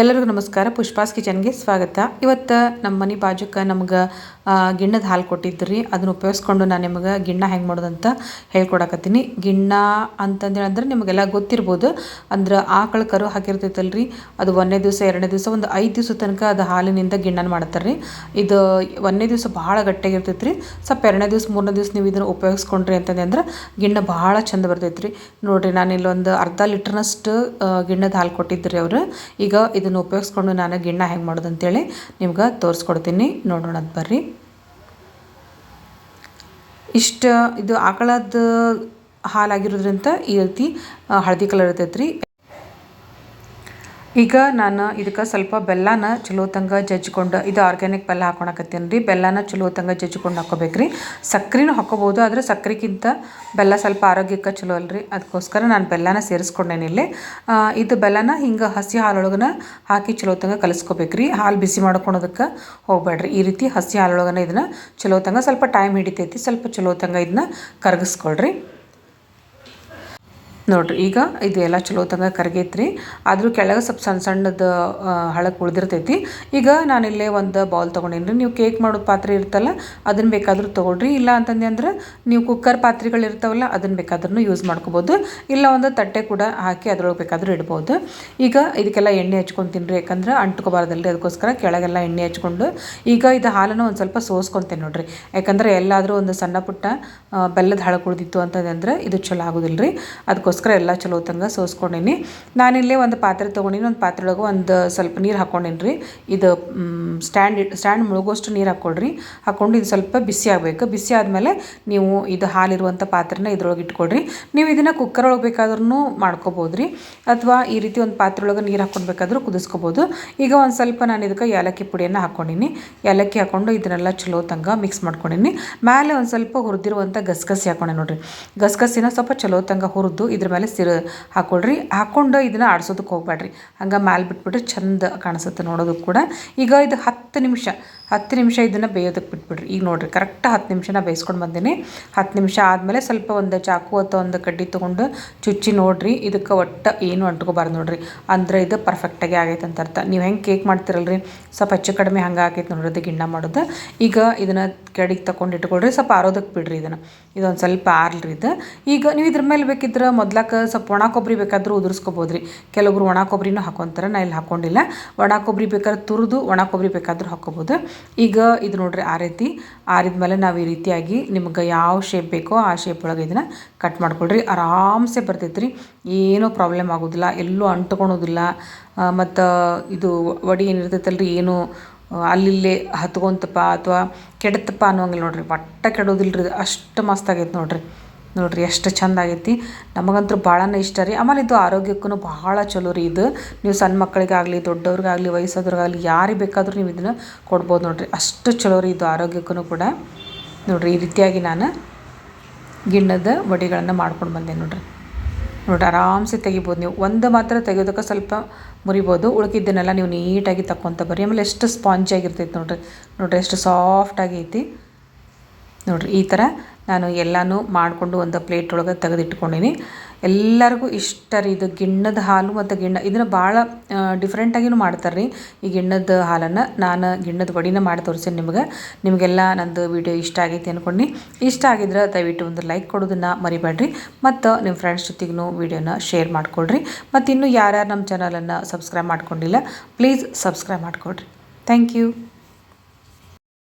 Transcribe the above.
ಎಲ್ಲರಿಗೂ ನಮಸ್ಕಾರ. ಪುಷ್ಪಾಸ್ ಕಿಚನ್ಗೆ ಸ್ವಾಗತ. ಇವತ್ತು ನಮ್ಮ ಮನೆ ಬಾಜುಕ ನಮ್ಗೆ ಗಿಣ್ಣದ ಹಾಲು ಕೊಟ್ಟಿದ್ರಿ. ಅದನ್ನ ಉಪಯೋಗಿಸ್ಕೊಂಡು ನಾನು ನಿಮಗೆ ಗಿಣ್ಣ ಹೆಂಗೆ ಮಾಡೋದಂತ ಹೇಳ್ಕೊಡಕತ್ತೀನಿ. ಗಿಣ್ಣ ಅಂತಂದೇಳಿ ಅಂದ್ರೆ ನಿಮಗೆಲ್ಲ ಗೊತ್ತಿರ್ಬೋದು. ಅಂದ್ರೆ ಆಕಳ ಕರು ಹಾಕಿರ್ತೈತಲ್ರಿ. ಅದು ಒಂದನೇ ದಿವಸ, ಎರಡನೇ ದಿವಸ, ಒಂದು ಐದು ದಿವಸ ತನಕ ಅದು ಹಾಲಿನಿಂದ ಗಿಣ್ಣನ ಮಾಡ್ತಾರೆ ರೀ ಇದು ಒಂದನೇ ದಿವಸ ಭಾಳ ಗಟ್ಟಿಯಾಗಿರ್ತೈತೆ ರೀ ಸ್ವಲ್ಪ ಎರಡನೇ ದಿವಸ, ಮೂರನೇ ದಿವಸ ನೀವು ಇದನ್ನು ಉಪಯೋಗಿಸ್ಕೊಂಡ್ರಿ ಅಂತಂದೆ ಅಂದ್ರೆ ಗಿಣ್ಣ ಭಾಳ ಚಂದ ಬರ್ತೈತೆ ರೀ ನೋಡಿರಿ, ನಾನು ಇಲ್ಲೊಂದು ಅರ್ಧ ಲೀಟ್ರ್ನಷ್ಟು ಗಿಣ್ಣದ ಹಾಲು ಕೊಟ್ಟಿದ್ರಿ ಅವರು. ಈಗ ಇದನ್ನು ಉಪಯೋಗಿಸ್ಕೊಂಡು ನಾನು ಗಿಣ್ಣ ಹೆಂಗೆ ಮಾಡೋದು ಅಂತೇಳಿ ನಿಮ್ಗೆ ತೋರಿಸ್ಕೊಡ್ತೀನಿ. ನೋಡೋಣ ಬರ್ರಿ. ಇಷ್ಟು, ಇದು ಆಕಳದ ಹಾಲಾಗಿರೋದ್ರಿಂದ ಈ ರೀತಿ ಹಳದಿ ಕಲರ್ ಇರ್ತೈತೆ ರೀ ಈಗ ನಾನು ಇದಕ್ಕೆ ಸ್ವಲ್ಪ ಬೆಲ್ಲನ ಚಲೋತಂಗ ಜಜ್ಕೊಂಡು ಇದು ಆರ್ಗ್ಯಾನಿಕ್ ಬೆಲ್ಲ ಹಾಕೊಳಕತ್ತೀನಿ ರೀ. ಬೆಲ್ಲನ ಚಲೋತಂಗ ಜಜ್ಕೊಂಡು ಹಾಕೋಬೇಕ್ರಿ ಸಕ್ಕರೆನೂ ಹಾಕೋಬೋದು, ಆದರೆ ಸಕ್ಕರೆಗಿಂತ ಬೆಲ್ಲ ಸ್ವಲ್ಪ ಆರೋಗ್ಯಕ್ಕೆ ಚಲೋ ಅಲ್ರಿ. ಅದಕ್ಕೋಸ್ಕರ ನಾನು ಬೆಲ್ಲನ ಸೇರಿಸ್ಕೊಂಡೇನಿ ಇಲ್ಲಿ. ಇದು ಬೆಲ್ಲನ ಹಿಂಗೆ ಹಸಿ ಹಾಲೊಳಗನ ಹಾಕಿ ಚಲೋ ತಂಗ ಕಲಿಸ್ಕೋಬೇಕ್ರಿ ಹಾಲು ಬಿಸಿ ಮಾಡ್ಕೊಳೋದಕ್ಕೆ ಹೋಗ್ಬೇಡ್ರಿ. ಈ ರೀತಿ ಹಸಿ ಹಾಲೊಳಗನ ಇದನ್ನು ಚಲೋ ತಂಗ ಸ್ವಲ್ಪ ಟೈಮ್ ಹಿಡಿತೈತಿ, ಸ್ವಲ್ಪ ಚಲೋ ತಂಗ ಇದನ್ನ ಕರಗಿಸ್ಕೊಳ್ರಿ. ನೋಡಿರಿ, ಈಗ ಇದೆಲ್ಲ ಚಲೋ ತಂಗ ಕರಗೈತ್ರಿ. ಆದರೂ ಕೆಳಗೆ ಸ್ವಲ್ಪ ಸಣ್ಣ ಸಣ್ಣದು ಹಳಕ್ಕೆ ಉಳಿದಿರ್ತೈತಿ. ಈಗ ನಾನಿಲ್ಲೇ ಒಂದು ಬೌಲ್ ತೊಗೊಂಡೇನಿ ನೀವು ಕೇಕ್ ಮಾಡೋ ಪಾತ್ರೆ ಇರ್ತಲ್ಲ ಅದನ್ನು ಬೇಕಾದರೂ ತೊಗೊಳ್ರಿ. ಇಲ್ಲ ಅಂತಂದೆ ಅಂದ್ರೆ ನೀವು ಕುಕ್ಕರ್ ಪಾತ್ರೆಗಳು ಇರ್ತಾವಲ್ಲ ಅದನ್ನು ಬೇಕಾದ್ರೂ ಯೂಸ್ ಮಾಡ್ಕೋಬೋದು. ಇಲ್ಲ ಒಂದು ತಟ್ಟೆ ಕೂಡ ಹಾಕಿ ಅದರೊಳಗೆ ಬೇಕಾದರೂ ಇಡ್ಬೋದು. ಈಗ ಇದಕ್ಕೆಲ್ಲ ಎಣ್ಣೆ ಹಚ್ಕೊತೀನಿ ಯಾಕಂದ್ರೆ ಅಂಟ್ಕೋಬಾರ್ದಲ್ರಿ ಅದಕ್ಕೋಸ್ಕರ ಕೆಳಗೆಲ್ಲ ಎಣ್ಣೆ ಹಚ್ಕೊಂಡು, ಈಗ ಇದು ಹಾಲನ್ನು ಒಂದು ಸ್ವಲ್ಪ ಸೋಸ್ಕೊತೇನೆ ನೋಡ್ರಿ. ಯಾಕಂದ್ರೆ ಎಲ್ಲಾದರೂ ಒಂದು ಸಣ್ಣ ಪುಟ್ಟ ಬೆಲ್ಲದ ಹಳಕ್ಕೆ ಉಳಿದಿತ್ತು ಅಂತಂದ್ರೆ ಇದು ಚಲೋ ಆಗೋದಿಲ್ಲ ರೀ ಅದಕ್ಕೋಸ್ಕರ ಅದಕ್ಕೋಸ್ಕರ ಎಲ್ಲ ಚಲೋ ತಂಗ ಸೋಸ್ಕೊಂಡೀನಿ. ನಾನಿಲ್ಲೇ ಒಂದು ಪಾತ್ರೆ ತೊಗೊಂಡಿನಿ, ಒಂದು ಪಾತ್ರೆ ಒಳಗೆ ಒಂದು ಸ್ವಲ್ಪ ನೀರು ಹಾಕ್ಕೊಂಡೀನಿ ರೀ ಇದು ಸ್ಟ್ಯಾಂಡ್ ಸ್ಟ್ಯಾಂಡ್ ಮುಳುಗೋಷ್ಟು ನೀರು ಹಾಕ್ಕೊಳ್ರಿ ಹಾಕ್ಕೊಂಡು ಇದು ಸ್ವಲ್ಪ ಬಿಸಿ ಆಗಬೇಕು. ಬಿಸಿ ಆದಮೇಲೆ ನೀವು ಇದು ಹಾಲಿರುವಂಥ ಪಾತ್ರೆನ ಇದ್ರೊಳಗೆ ಇಟ್ಕೊಳ್ರಿ. ನೀವು ಇದನ್ನು ಕುಕ್ಕರ್ ಒಳಗೆ ಬೇಕಾದ್ರೂ ಮಾಡ್ಕೋಬೋದು ರೀ ಅಥವಾ ಈ ರೀತಿ ಒಂದು ಪಾತ್ರೆ ಒಳಗೆ ನೀರು ಹಾಕ್ಕೊಳ್ಬೇಕಾದ್ರೂ ಕುದಿಸ್ಕೋಬೋದು. ಈಗ ಒಂದು ಸ್ವಲ್ಪ ನಾನು ಇದಕ್ಕೆ ಏಲಕ್ಕಿ ಪುಡಿಯನ್ನು ಹಾಕ್ಕೊಂಡಿನಿ ಏಲಕ್ಕಿ ಹಾಕ್ಕೊಂಡು ಇದನ್ನೆಲ್ಲ ಚಲೋ ತಂಗ ಮಿಕ್ಸ್ ಮಾಡ್ಕೊಂಡಿನಿ. ಮೇಲೆ ಒಂದು ಸ್ವಲ್ಪ ಹುರಿದಿರುವಂಥ ಗಸಗಸಿ ಹಾಕ್ಕೊಂಡೆ ನೋಡಿರಿ. ಗಸಗಸಿನ ಸ್ವಲ್ಪ ಚಲೋ ತಂಗ ಹುರಿದು ಇದ್ರ ಮೇಲೆ ಸಿರು ಹಾಕ್ಕೊಳ್ರಿ ಹಾಕ್ಕೊಂಡು ಇದನ್ನು ಆಡ್ಸೋದಕ್ಕೆ ಹೋಗ್ಬೇಡ್ರಿ ಹಂಗೆ ಮ್ಯಾಲೆ ಬಿಟ್ಬಿಟ್ರೆ ಚಂದ ಕಾಣಿಸುತ್ತೆ ನೋಡೋದಕ್ಕೆ ಕೂಡ. ಈಗ ಇದು ಹತ್ತು ನಿಮಿಷ ಹತ್ತು ನಿಮಿಷ ಇದನ್ನು ಬೇಯೋದಕ್ಕೆ ಬಿಟ್ಬಿಡ್ರಿ. ಈಗ ನೋಡಿರಿ ಕರೆಕ್ಟ್ ಹತ್ತು ನಿಮಿಷನ ಬೇಯಿಸ್ಕೊಂಡು ಬಂದೀನಿ. ಹತ್ತು ನಿಮಿಷ ಆದಮೇಲೆ ಸ್ವಲ್ಪ ಒಂದು ಚಾಕು ಅಥವಾ ಒಂದು ಕಡ್ಡಿ ತೊಗೊಂಡು ಚುಚ್ಚಿ ನೋಡಿರಿ. ಇದಕ್ಕೆ ಒಟ್ಟು ಏನು ಅಂಟ್ಕೋಬಾರ್ದು ನೋಡಿರಿ. ಅಂದರೆ ಇದು ಪರ್ಫೆಕ್ಟಾಗಿ ಆಗೈತೆ ಅಂತ ಅರ್ಥ. ನೀವು ಹೆಂಗೆ ಕೇಕ್ ಮಾಡ್ತಿರಲ್ರಿ? ಸ್ವಲ್ಪ ಹೆಚ್ಚು ಕಡಿಮೆ ಹಂಗೆ ಆಗೈತೆ ನೋಡ್ರಿ ಅದು ಗಿಣ್ಣ ಮಾಡೋದು. ಈಗ ಇದನ್ನು ಕೆಡಿಗೆ ತಗೊಂಡು ಇಟ್ಕೊಳ್ರಿ. ಸ್ವಲ್ಪ ಆರೋದಕ್ಕೆ ಬಿಡ್ರಿ ಇದನ್ನು. ಇದೊಂದು ಸ್ವಲ್ಪ ಆರ್ಲ್ರಿ ಇದು. ಈಗ ನೀವು ಇದ್ರ ಮೇಲೆ ಬೇಕಿದ್ರೆ ಮೊದ್ಲಕ್ಕೆ ಸ್ವಲ್ಪ ಒಣ ಕೊಬ್ಬರಿ ಬೇಕಾದರೂ ಉದುರಿಸ್ಕೋಬೋದು ರೀ ಕೆಲವೊಬ್ರು ಒಣ ಕೊಬ್ಬರಿನೂ ಹಾಕೊತಾರೆ, ನಾ ಇಲ್ಲಿ ಹಾಕ್ಕೊಂಡಿಲ್ಲ ಒಣ ಕೊಬ್ಬರಿ ಬೇಕಾದ್ರೆ ತುರಿದು ಒಣ ಕೊಬ್ಬರಿ ಬೇಕಾದರೂ ಹಾಕೋಬೋದು ಈಗ ಇದು ನೋಡ್ರಿ ಆ ರೀತಿ. ಆರಿದ ಮೇಲೆ ನಾವು ಈ ರೀತಿಯಾಗಿ ನಿಮ್ಗೆ ಯಾವ ಶೇಪ್ ಬೇಕೋ ಆ ಶೇಪ್ ಒಳಗೆ ಇದನ್ನು ಕಟ್ ಮಾಡ್ಕೊಳ್ರಿ. ಆರಾಮ್ಸೆ ಬರ್ತೈತೆ ರೀ ಏನೂ ಪ್ರಾಬ್ಲಮ್ ಆಗೋದಿಲ್ಲ. ಎಲ್ಲೂ ಅಂಟ್ಕೊಳೋದಿಲ್ಲ ಮತ್ತು ಇದು ವಡಿ ರೀ ಏನು ಅಲ್ಲಿಲ್ಲೇ ಹತ್ಕೊಂತಪ್ಪ ಅಥವಾ ಕೆಡತಪ್ಪ ಅನ್ನೋಂಗಿಲ್ಲ ನೋಡ್ರಿ. ಬಟ್ಟ ಕೆಡೋದಿಲ್ಲ ರೀ ಅಷ್ಟು ಮಸ್ತ್ ಆಗೈತೆ ನೋಡ್ರಿ. ನೋಡಿರಿ ಎಷ್ಟು ಚಂದ ಆಗೈತಿ. ನಮಗಂತೂ ಭಾಳನೇ ಇಷ್ಟ ರೀ. ಆಮೇಲೆ ಇದು ಆರೋಗ್ಯಕ್ಕೂ ಭಾಳ ಚಲೋ ರೀ ಇದು. ನೀವು ಸಣ್ಣ ಮಕ್ಕಳಿಗಾಗಲಿ, ದೊಡ್ಡವ್ರಿಗಾಗಲಿ, ವಯಸ್ಸಾದವ್ರಿಗಾಗಲಿ ಯಾರಿಗೆ ಬೇಕಾದರೂ ನೀವು ಇದನ್ನು ಕೊಡ್ಬೋದು ನೋಡಿರಿ. ಅಷ್ಟು ಚಲೋ ರೀ ಇದು ಆರೋಗ್ಯಕ್ಕೂ ಕೂಡ. ನೋಡಿರಿ ಈ ರೀತಿಯಾಗಿ ನಾನು ಗಿಣ್ಣದ ವಡಿಗಳನ್ನು ಮಾಡ್ಕೊಂಡು ಬಂದೆ ನೋಡಿರಿ. ನೋಡಿರಿ ಆರಾಮ್ಸೆ ತೆಗಿಬೋದು ನೀವು. ಒಂದು ಮಾತ್ರ ತೆಗೆಯೋದಕ್ಕೆ ಸ್ವಲ್ಪ ಮುರಿಬೋದು. ಉಳ್ಕಿದ್ದನ್ನೆಲ್ಲ ನೀವು ನೀಟಾಗಿ ತಕ್ಕೊಂತ ಬರ್ರಿ. ಆಮೇಲೆ ಎಷ್ಟು ಸ್ಪಾಂಜ್ ಆಗಿರ್ತೈತೆ ನೋಡಿರಿ. ನೋಡಿರಿ ಎಷ್ಟು ಸಾಫ್ಟ್ ಐತಿ ನೋಡಿರಿ ಈ ಥರ ನಾನು ಎಲ್ಲನೂ ಮಾಡಿಕೊಂಡು ಒಂದು ಪ್ಲೇಟ್ ಒಳಗೆ ತೆಗೆದಿಟ್ಕೊಂಡೀನಿ. ಎಲ್ಲರಿಗೂ ಇಷ್ಟ ರೀ ಇದು ಗಿಣ್ಣದ ಹಾಲು ಮತ್ತು ಗಿಣ್ಣ ಇದನ್ನು ಭಾಳ ಡಿಫ್ರೆಂಟಾಗಿನೂ ಮಾಡ್ತಾರೆ ರೀ ಈ ಗಿಣ್ಣದ ಹಾಲನ್ನು ನಾನು ಗಿಣ್ಣದ ವಡಿನ ಮಾಡಿ ತೋರಿಸಿ ನಿಮ್ಗೆ. ನಿಮಗೆಲ್ಲ ನಂದು ವಿಡಿಯೋ ಇಷ್ಟ ಆಗೈತಿ ಅಂದ್ಕೊಂಡು ಇಷ್ಟ ಆಗಿದ್ರೆ ದಯವಿಟ್ಟು ಒಂದು ಲೈಕ್ ಕೊಡೋದನ್ನು ಮರಿಬೇಡ್ರಿ. ಮತ್ತು ನಿಮ್ಮ ಫ್ರೆಂಡ್ಸ್ ಜೊತೆಗೂ ವಿಡಿಯೋನ ಶೇರ್ ಮಾಡಿಕೊಡ್ರಿ ಮತ್ತು ಇನ್ನೂ ಯಾರ್ಯಾರು ನಮ್ಮ ಚಾನಲನ್ನು ಸಬ್ಸ್ಕ್ರೈಬ್ ಮಾಡ್ಕೊಂಡಿಲ್ಲ ಪ್ಲೀಸ್ ಸಬ್ಸ್ಕ್ರೈಬ್ ಮಾಡಿಕೊಡ್ರಿ ಥ್ಯಾಂಕ್ ಯು